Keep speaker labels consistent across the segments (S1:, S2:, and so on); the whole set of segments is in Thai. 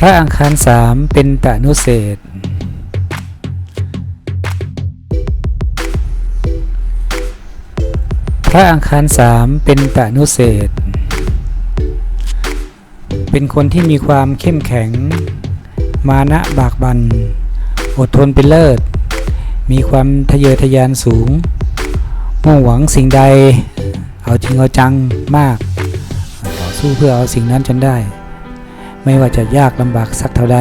S1: พระอังคารสามเป็นตะนุเศษ พระอังคารสามเป็นตะนุเศษ เป็นคนที่มีความเข้มแข็ง มานะบากบัน อดทนเป็นเลิศ มีความทะเยอทะยานสูง มุ่งหวังสิ่งใด เอาจริงเอาจังมาก ต่อสู้เพื่อเอาสิ่งนั้นจนได้ ไม่ว่าจะยากลำบากสักเท่าใด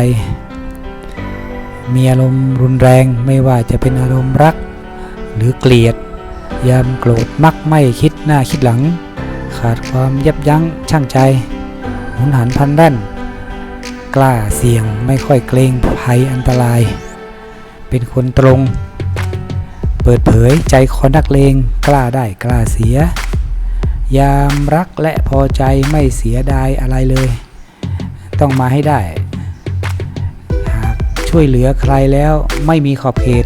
S1: มีอารมณ์รุนแรงไม่ว่าจะเป็นอารมณ์รัก หรือเกลียด ยามโกรธมักไม่คิดหน้าคิดหลัง ขาดความยับยั้งชั่งใจ หุนหันพันแล่น กล้าเสี่ยงไม่ค่อยเกรงภัยอันตราย เป็นคนตรง เปิดเผยใจคอนักเลงกล้าได้กล้าเสีย ยามรักและพอใจไม่เสียดายอะไรเลย ต้องมาให้ได้ หากช่วยเหลือใครแล้วไม่มีขอบเขต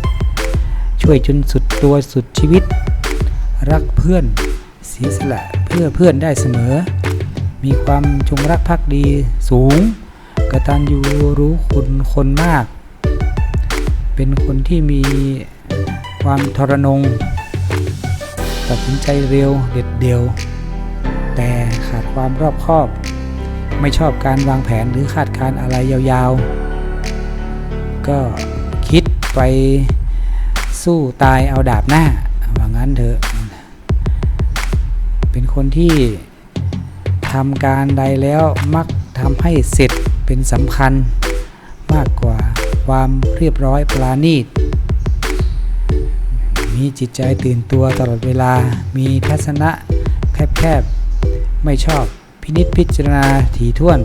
S1: ช่วยจนสุดตัวสุดชีวิต รักเพื่อนเสียสละเพื่อเพื่อนได้เสมอ มีความจงรักภักดีสูง กระตัญญูรู้คุณคนมาก เป็นคนที่มีความทรนง ตัดสินใจเร็วเด็ดเดียว แต่ขาดความรอบคอบ ไม่ชอบการวางแผนหรือคาดการณ์อะไรยาวๆ ก็คิดไปสู้ตายเอาดาบหน้าว่างั้นเถอะ เป็นคนที่ทำการใดแล้วมักทำให้เสร็จเป็นสำคัญมากกว่าความเรียบร้อยปราณีต มีจิตใจตื่นตัวตลอดเวลา มีทัศนะแคบๆ ไม่ชอบ พินิษพิจารณาถี่ถ้วน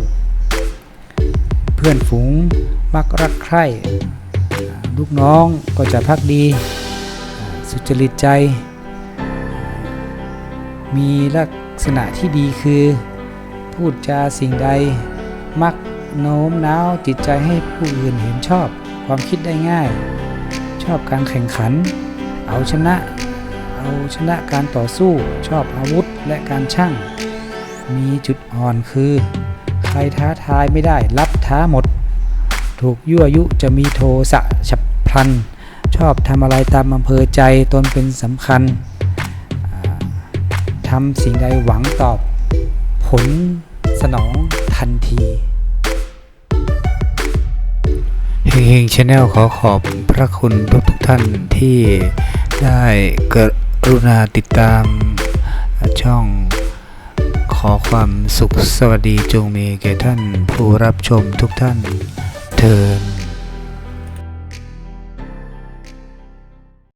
S1: เพื่อนฝูงมักรักใคร่ลูกน้องก็จะพักดี สุจริตใจ มีลักษณะที่ดีคือพูดจาสิ่งใด มักโน้มน้าวจิตใจให้ผู้อื่นเห็นชอบความคิดได้ง่าย ชอบการแข่งขัน เอาชนะ เอาชนะการต่อสู้ชอบอาวุธและการช่าง มีจุดอ่อนคือ ใครท้าทายไม่ได้รับท้าหมด ถูกยั่วยุจะมีโทสะฉับพลัน ชอบทำอะไรตามอำเภอใจตนเป็นสำคัญทำสิ่งใดหวังตอบผลสนองทันทีเฮงเฮงชาแนลขอขอบพระคุณทุกทุกท่านที่ได้กรุณาติดตาม อความสุขสวัสดีจงมีแก่ท่านผู้รับชมทุกท่านเทิน